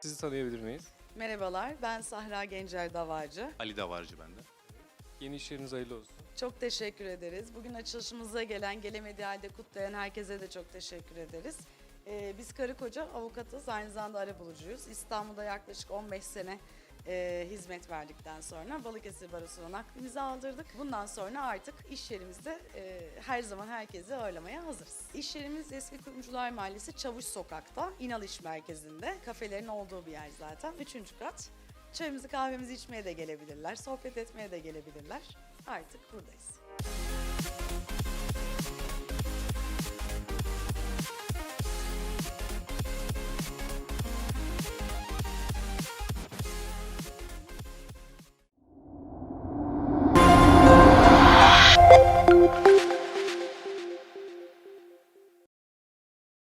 Sizi tanıyabilir miyiz? Merhabalar, ben Sahra Gencer Davacı. Ali Davarcı bende. Yeni iş yeriniz hayırlı olsun. Çok teşekkür ederiz. Bugün açılışımıza gelen, Gelemedi Halde kutlayan herkese de çok teşekkür ederiz. Ee, biz karı koca avukatız, aynı zamanda arabulucuyuz. İstanbul'da yaklaşık 15 sene e, hizmet verdikten sonra Balıkesir Barosu'na naklimizi aldırdık. Bundan sonra artık iş yerimizde e, her zaman herkesi ağırlamaya hazırız. İş yerimiz Eski Kurumcular Mahallesi Çavuş Sokak'ta, İnal İş Merkezi'nde. Kafelerin olduğu bir yer zaten. Üçüncü kat. Çayımızı kahvemizi içmeye de gelebilirler, sohbet etmeye de gelebilirler. Artık buradayız.